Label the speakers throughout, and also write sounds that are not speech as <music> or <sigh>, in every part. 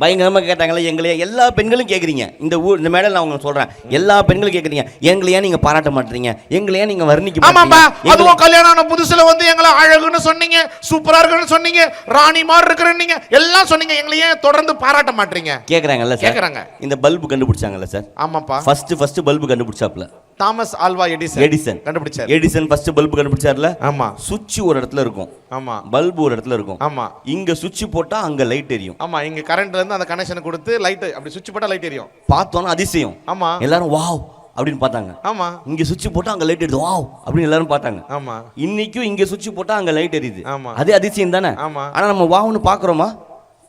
Speaker 1: பயங்கரமா கேட்டாங்களே எங்களையே எல்லா பெண்களும் கேக்குறீங்க. இந்த ஊர் இந்த மேடல் நான் உங்களுக்கு சொல்றேன். எல்லா பெண்களும் கேக்குறீங்க. எங்களையே நீங்க பாராட்ட மாட்டீங்க. எங்களையே நீங்க வர்ணிக்க
Speaker 2: ஆமாப்பா அதுவும் கல்யாணம் ஆன புதுசுல வந்து எங்களை அழகுன்னு சொன்னீங்க சூப்பரா இருக்குன்னு சொன்னீங்க ராணி மாதிரி இருக்கிறீங்க எல்லாம் சொன்னீங்க. எங்களை ஏன் தொடர்ந்து பாராட்ட மாட்டீங்க?
Speaker 1: கேக்குறாங்கல்ல சார்?
Speaker 2: கேக்குறாங்க.
Speaker 1: இந்த பல்பு கண்டுபிடிச்சாங்கல்ல சார்?
Speaker 2: ஆமாப்பா.
Speaker 1: ஃபர்ஸ்ட் ஃபர்ஸ்ட் பல்பு கண்டுபிடிச்சாப்ல
Speaker 2: தாமஸ் ஆல்வா எடிசன்.
Speaker 1: எடிசன்.
Speaker 2: கண்டுபிடிச்சார்.
Speaker 1: எடிசன் ஃபர்ஸ்ட் பல்பு கண்டுபிடிச்சார்ல?
Speaker 2: ஆமா.
Speaker 1: சுவிட்ச் ஒரு இடத்துல இருக்கும்.
Speaker 2: ஆமா.
Speaker 1: பல்பு ஒரு இடத்துல இருக்கும்.
Speaker 2: ஆமா.
Speaker 1: இங்க சுவிட்ச் போட்டா அங்க லைட் எரியும்.
Speaker 2: ஆமா இங்க கரண்ட்ல இருந்து அந்த கனெக்ஷன் கொடுத்து லைட் அப்படி சுவிட்ச் போட்டா லைட் எரியும்.
Speaker 1: பார்த்தோன்னா அதிசயம்.
Speaker 2: ஆமா.
Speaker 1: எல்லாரும் வாவ் அப்படின்னு பார்த்தாங்க.
Speaker 2: ஆமா.
Speaker 1: இங்க சுவிட்ச் போட்டா அங்க லைட் எரியுது. வாவ் அப்படின்னு எல்லாரும் பார்த்தாங்க.
Speaker 2: ஆமா.
Speaker 1: இன்னைக்கும் இங்க சுவிட்ச் போட்டா அங்க லைட் எரியுது.
Speaker 2: ஆமா.
Speaker 1: அதே அதிசயம் தானே?
Speaker 2: ஆமா.
Speaker 1: ஆனா நம்ம வாவ்னு பாக்குறோமா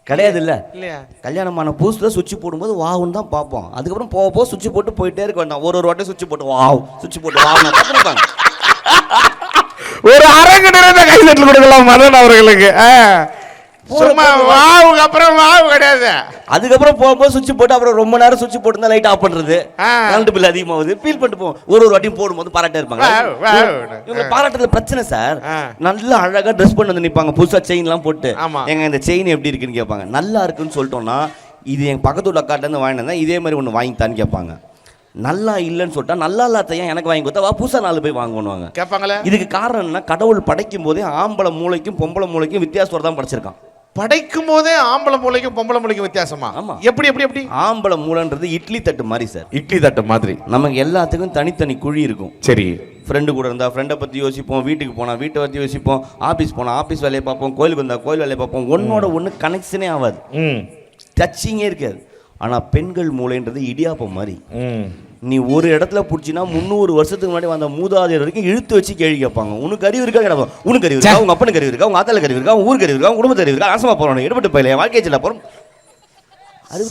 Speaker 1: கிடையாது இல்ல
Speaker 2: இல்லையா?
Speaker 1: கல்யாணமான புதுசுல சுவிட்ச் போடும்போது வாவுன்னு தான் பார்ப்போம். அதுக்கப்புறம் போக போக சுவிட்ச் போட்டு போயிட்டே இருக்க வேண்டாம். ஒரு ஒரு வாட்டி சுவிட்ச் போட்டு வாவ் சுவிட்ச் போட்டு வாவ் பார்த்துருப்பாங்க
Speaker 2: ஒரு அரங்கு நிறைந்த கைதட்டல் கொடுக்கலாம் மதன் அவர்களுக்கு. ஆ. சும்மா வாவுக்கு அப்புறம் வாவு கிடையாது.
Speaker 1: அதுக்கப்புறம் போகும்போது சுவிட்ச் போட்டு அப்புறம் ரொம்ப நேரம் சுவிட்ச் போட்டு லைட் ஆஃப் பண்றது. கரண்ட் பில் அதிகமாகுது. ஃபீல் பண்ணிட்டு போவோம் ஒரு ஒரு வாட்டியும் போடும்போது பாராட்டே இருப்பாங்க. இவங்க பாராட்டுறதுல பிரச்சனை சார். நல்லா அழகா ட்ரெஸ் பண்ணி வந்து நிப்பாங்க. புதுசா செயின்லாம் போட்டு. எங்க இந்த செயின் எப்படி இருக்குன்னு கேட்பாங்க நல்லா இருக்குன்னு சொல்லிட்டோம்னா இது எங்க பக்கத்து உள்ள அக்காட்ட இருந்து வாங்கிட்டு வந்தா இதே மாதிரி ஒன்று வாங்கித்தான்னு கேட்பாங்க நல்லா இல்லைன்னு சொல்லிட்டா நல்லா இல்லாத ஏன் எனக்கு வாங்கி கொடுத்தா வா புதுசா நாலு போய் வாங்குவாங்க
Speaker 2: கேட்பாங்களே
Speaker 1: இதுக்கு காரணம் என்ன? கடவுள் படைக்கும் போதே ஆம்பளை மூளைக்கும் பொம்பளை மூளைக்கும் வித்தியாசம் தான் படைச்சிருக்கான்.
Speaker 2: படைக்கும் போதே ஆம்பளை மூளைக்கும் பொம்பளை மூளைக்கும் வித்தியாசமா?
Speaker 1: ஆமா.
Speaker 2: எப்படி எப்படி எப்படி?
Speaker 1: ஆம்பளை மூளைன்றது இட்லி தட்டு மாதிரி சார்.
Speaker 2: இட்லி தட்டு மாதிரி.
Speaker 1: நமக்கு எல்லாத்துக்கும் தனித்தனி குழி இருக்கும்.
Speaker 2: சரி.
Speaker 1: ஃப்ரெண்டு கூட இருந்தால் ஃப்ரெண்டை பற்றி யோசிப்போம் வீட்டுக்கு போனால் வீட்டை பற்றி யோசிப்போம் ஆஃபீஸ் போனால் ஆஃபீஸ் வேலையை பார்ப்போம் கோயிலுக்கு வந்தால் கோயில் வேலையை பார்ப்போம் ஒன்னோட ஒன்று கனெக்ஷனே ஆகாது. டச்சிங்கே இருக்காது. ஆனால் பெண்கள் மூளைன்றது இடியாப்பம் மாதிரி. நீ ஒரு இடத்துல பிடிச்சினா முந்நூறு வருஷத்துக்கு முன்னாடி வந்த மூதாதையர் வரைக்கும் இழுத்து வச்சு கேள்வி கேட்பாங்க. உனக்கு அறிவு இருக்கா கிடப்போம் உனக்கு அறிவு இருக்கா உங்க அப்பனுக்கு அறிவு இருக்கா உங்க ஆத்தால அறிவு இருக்கா உங்க ஊருக்கு அறிவு இருக்கா குடும்பத்து அறிவு இருக்கா ஆசமா போறோம் எடுபட்டு போயில வாழ்க்கை செல்ல போறோம். அது.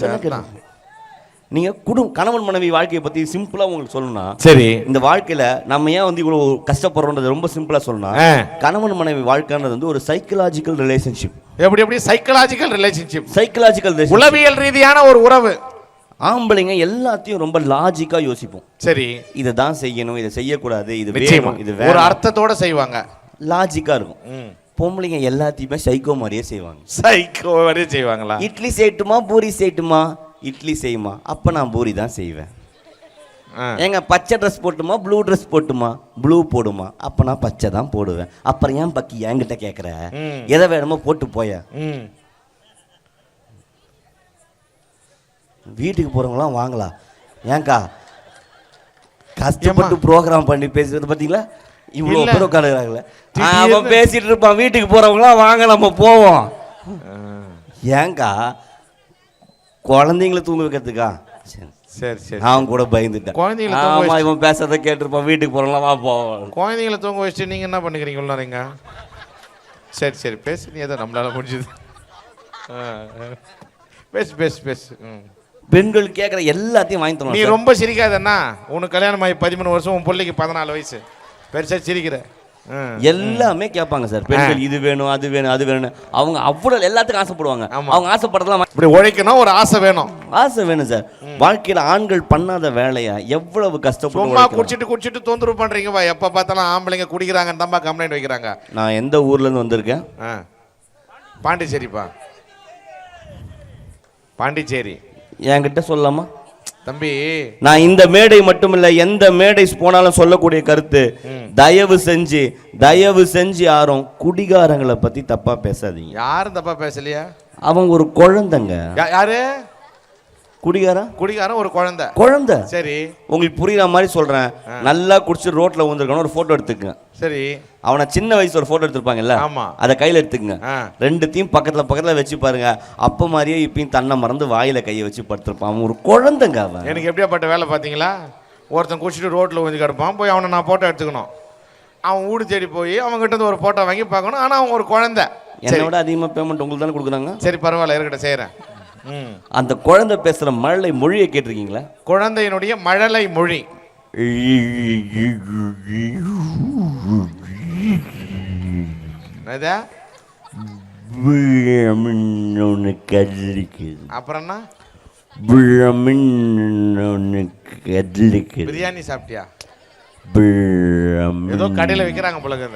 Speaker 1: நீங்க குடும் கணவன் மனைவி வாழ்க்கையை பத்தி சிம்பிளா உங்களுக்கு சொல்லணும்னா
Speaker 2: சரி.
Speaker 1: இந்த வாழ்க்கையில நம்ம ஏன் வந்து இவ்வளவு கஷ்டப்படுறோன்றது ரொம்ப சிம்பிளா சொல்லணும். கணவன் மனைவி வாழ்க்கைன்றது வந்து ஒரு சைக்கலாஜிக்கல் ரிலேஷன்ஷிப்
Speaker 2: எப்படி எப்படி? சைக்கலாஜிக்கல் ரிலேஷன்ஷிப்
Speaker 1: சைக்கலாஜிக்கல்
Speaker 2: உளவியல் ரீதியான ஒரு உறவு.
Speaker 1: ஆம்பளைங்க எல்லாத்தையும் ரொம்ப லாஜிக்கா யோசிப்போம்.
Speaker 2: சரி.
Speaker 1: இதை தான் செய்யணும் இதை செய்யக்கூடாது இது வேணும் இது
Speaker 2: ஒரு அர்த்தத்தோட செய்வாங்க.
Speaker 1: லாஜிக்கா இருக்கும். பொம்பளைங்க எல்லாத்தையுமே சைக்கோ மாதிரியே செய்வாங்க.
Speaker 2: சைக்கோ வரையும் செய்வாங்களா?
Speaker 1: இட்லி செய்யட்டுமா பூரி செய்யட்டுமா? இட்லி செய்யுமா. அப்ப நான் பூரி தான் செய்வேன். ஏங்க பச்சை ட்ரெஸ் போட்டுமா ப்ளூ ட்ரெஸ் போட்டுமா? ப்ளூ போடுமா. அப்ப நான் பச்சை தான் போடுவேன். அப்புறம் ஏன் பக்கி என்கிட்ட கேட்குற. எதை வேணுமோ போட்டு போய
Speaker 2: ம்
Speaker 1: வீட்டுக்கு போறவங்களாம் வாங்கலாம் ஏன்க்கா கஷ்டப்பட்டு ப்ரோக்ராம் பண்ணி பேசுறது பார்த்தீங்களா இவ்வளோ. பேர் உட்காந்துக்கிறாங்களே அவன் பேசிட்டு இருப்பான். வீட்டுக்கு போறவங்களாம் வாங்க நம்ம போவோம். ஏன்க்கா குழந்தைங்கள தூங்க வைக்கிறதுக்கா? சரி.
Speaker 2: சரி
Speaker 1: நான் கூட பயந்துட்டேன்.
Speaker 2: குழந்தைங்கள தூங்க
Speaker 1: ஆமா
Speaker 2: வச்சு-
Speaker 1: இவன் பேசுறத கேட்டிருப்பான். வீட்டுக்கு போறவங்களாம் வா போவோம்
Speaker 2: குழந்தைங்கள தூங்க வச்சுட்டு நீங்க என்ன பண்ணுக்கிறீங்க உள்ளாரீங்க சரி சரி. பேசு நீ ஏதோ நம்மளால முடிஞ்சது. பேசு பேசு பேசு. ம்.
Speaker 1: பெண்கள் கேட்குற எல்லாத்தையும் வாங்கி
Speaker 2: நீ
Speaker 1: தரணும் சார்.
Speaker 2: ரொம்ப சிரிக்காதண்ணா. உனக்கு கல்யாணம் ஆகி பதிமூணு வருஷம் உன் பிள்ளைக்கு பதினாலு வயசு. பெருசா சிரிக்கிற.
Speaker 1: எல்லாமே கேட்பாங்க சார். பெண்கள் இது வேணும் அது வேணும் அது வேணும் அவங்க அவ்வளவு எல்லாத்துக்கும் ஆசைப்படுவாங்க. அவங்க ஆசைப்படுறதெல்லாம்
Speaker 2: இப்படி உழைக்கணும் ஒரு ஆசை வேணும்.
Speaker 1: ஆசை வேணும் சார். வாழ்க்கையில ஆண்கள் பண்ணாத வேலையை எவ்வளவு கஷ்டப்பட்டு
Speaker 2: சும்மா. குடிச்சிட்டு குடிச்சிட்டு தொந்தரவு பண்றீங்கப்பா. எப்ப பார்த்தாலும் ஆம்பளைங்க குடிக்கிறாங்கன்னு தான்ப்பா கம்ப்ளைண்ட் வைக்கிறாங்க.
Speaker 1: நான் எந்த ஊர்ல இருந்து வந்திருக்கேன்?
Speaker 2: பாண்டிச்சேரிப்பா. பாண்டிச்சேரி.
Speaker 1: என்கிட்ட சொல்லலாமா
Speaker 2: தம்பி.
Speaker 1: நான் இந்த மேடை மட்டும் இல்ல எந்த மேடை போனாலும் சொல்லக்கூடிய கருத்து. தயவு செஞ்சு தயவு செஞ்சு யாரும் குடிகாரங்களை பத்தி தப்பா பேசாதீங்க.
Speaker 2: யாரும் தப்பா பேசலையா?
Speaker 1: அவங்க ஒரு குழந்தைங்க.
Speaker 2: யாரு?
Speaker 1: குடிகாரன்
Speaker 2: குடிகாரன் ஒரு குழந்தை.
Speaker 1: குழந்தை?
Speaker 2: சரி.
Speaker 1: உங்களுக்கு புரியுற மாதிரி சொல்றேன். நல்லா குடிச்சு ரோட்ல வந்திருக்கணும் ஒரு போட்டோ எடுத்துக்கங்க.
Speaker 2: சரி.
Speaker 1: அவனை சின்ன வயசு ஒரு போட்டோ எடுத்திருப்பாங்கல்ல?
Speaker 2: ஆமா.
Speaker 1: அதை கையில எடுத்துக்கங்க. ரெண்டுத்தையும் பக்கத்துல பக்கத்துல வச்சு பாருங்க. அப்ப மாதிரியே இப்பயும் தன்னை மறந்து வாயில கையை வச்சு படுத்திருப்பான். அவன் ஒரு குழந்தைங்க அவன்.
Speaker 2: எனக்கு எப்படியாப்பட்ட வேலை பார்த்தீங்களா? ஒருத்தன் குடிச்சிட்டு ரோட்டில் வந்து கிடப்பான். போய் அவனை நான் போட்டோ எடுத்துக்கணும். அவன் வீடு தேடி போய் அவன்கிட்ட இருந்து ஒரு போட்டோ வாங்கி பார்க்கணும். ஆனால் அவன் ஒரு குழந்தை.
Speaker 1: என்னை விட அதிகமா பேமெண்ட் உங்களுக்கு தானே கொடுக்குறாங்க?
Speaker 2: சரி பரவாயில்ல இருக்கட்டும் செய்கிறேன்
Speaker 1: அந்த குழந்தை பேசுற மழலை மொழியை கேட்டிருக்கீங்களா?
Speaker 2: குழந்தையினுடைய மழலை மொழி. அப்புறம்னா பிரியாணி சாப்பிட்டியா. ஏதோ கடையில் விற்கிறாங்க போல?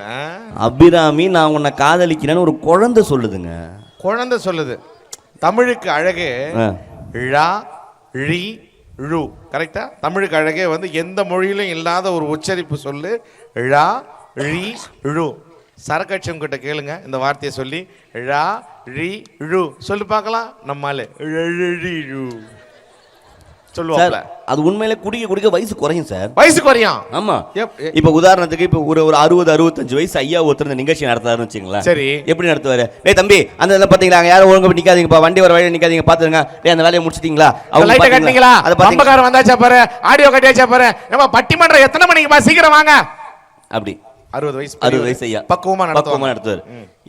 Speaker 1: அபிராமி நான் உன்னை காதலிக்கிறேன்னு ஒரு குழந்தை சொல்லுதுங்க.
Speaker 2: குழந்தை சொல்லுது. தமிழுக்கு அழகு. ழா ழி ழு. கரெக்டா தமிழுக்கு அழகே வந்து எந்த மொழியிலும் இல்லாத ஒரு உச்சரிப்பு சொல்லு. ழா ழி ழு. சரக்கட்சம் கிட்ட கேளுங்க இந்த வார்த்தையை சொல்லி. ழா ழி ழு. சொல்லி பார்க்கலாம் நம்மால. ழி. சொல்லுவாப்ல.
Speaker 1: அது உண்மையில குடிக்க குடிக்க வயசு குறையும் சார்
Speaker 2: வயசு குறையும்.
Speaker 1: ஆமா. இப்ப உதாரணத்துக்கு இப்ப ஒரு ஒரு அறுபது அறுபத்தஞ்சு வயசு ஐயா ஒருத்தர் நிகழ்ச்சி நடத்தாருன்னு வச்சுங்களேன்
Speaker 2: சரி.
Speaker 1: எப்படி நடத்துவாரு? டேய் தம்பி அந்த இதில் பாத்தீங்களா? யாரும் ஒழுங்கா நிக்காதீங்கப்பா. வண்டி வர வழியில நிக்காதீங்க. பாத்துருங்க டேய் அந்த வேலையை முடிச்சிட்டீங்களா?
Speaker 2: லைட்டை
Speaker 1: பாத்தீங்களா?
Speaker 2: கட்டிங்களா
Speaker 1: அதை பாத்தீங்க.
Speaker 2: பம்பக்காரன் வந்தாச்சா பாரு? ஆடியோ கட்டியாச்சா பாரு? ஏமா பட்டிமன்றம் எத்தனை மணிக்குப்பா சீக்கிரம் வாங்க.
Speaker 1: அப்படி.
Speaker 2: அறுபது வயசு
Speaker 1: அறுபது வயசு ஐயா.
Speaker 2: பக்குவமா
Speaker 1: பக்குவமா நடத்துவார்.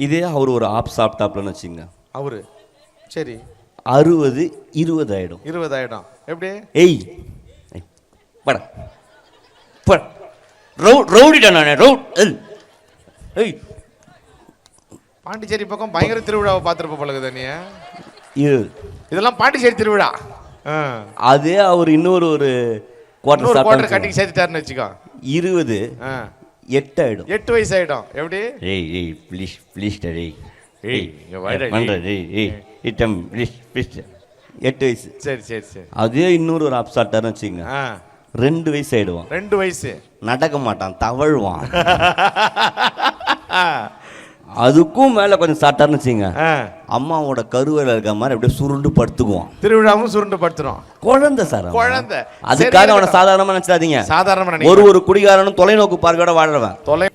Speaker 1: இதே அவர் ஒரு ஆப் சாப்பிட்டாப்லன்னு வச்சுங்க
Speaker 2: அவரு. சரி.
Speaker 1: அறுபது இருபது ஆயிடும்.
Speaker 2: இருபதாயிரம் எப்படி?
Speaker 1: ஏய் ஏய், பட பட. ரவுட் ரவுடிட்டா நானே ரவுட். ஏய்.
Speaker 2: பாண்டிச்சேரி பக்கம் பயங்கர திருவிழாவை பார்த்துருப்ப பழகுது நீ
Speaker 1: இருபது
Speaker 2: இதெல்லாம் பாண்டிச்சேரி திருவிழா.
Speaker 1: அதே அவர் இன்னொரு ஒரு குவார்டர்
Speaker 2: குவார்டர் கட்டிங் சேர்த்துட்டாருன்னு வச்சுக்கோ.
Speaker 1: இருபது. எட்டு ஆயிடும்
Speaker 2: எட்டு வயசு ஆயிடும் எப்படி?
Speaker 1: ஏய் ஏய் ப்ளீஸ் ப்ளீஸ் டேய்
Speaker 2: ஏய்,
Speaker 1: பண்ற
Speaker 2: டேய்.
Speaker 1: டேய் ஏய். இட்டம் ப்ளீஸ் ப்ளீஸ் எட்டு வயசு.
Speaker 2: சரி சரி சரி.
Speaker 1: அதே இன்னொரு ஒரு வச்சுங்க
Speaker 2: ஆ.
Speaker 1: ரெண்டு வயசு ஆயிடுவான்.
Speaker 2: ரெண்டு வயசு.
Speaker 1: நடக்க மாட்டான் தவழ்வான். <laughs> அதுக்கும் மேல கொஞ்சம் சாப்பிட்டாருன்னு வச்சுங்க. அம்மாவோட கருவேல இருக்க மாதிரி அப்படியே சுருண்டு படுத்துக்குவான்.
Speaker 2: திருவிழாவும் சுருண்டு படுத்துரும்.
Speaker 1: குழந்தை சார்.
Speaker 2: குழந்தை.
Speaker 1: அதுக்காக அவனை. சாதாரணமா நினைச்சிடாதீங்க.
Speaker 2: சாதாரணமா
Speaker 1: ஒரு ஒரு குடிகாரனும் தொலைநோக்கு பார்வையோட வாழ்றவன்.
Speaker 2: தொலை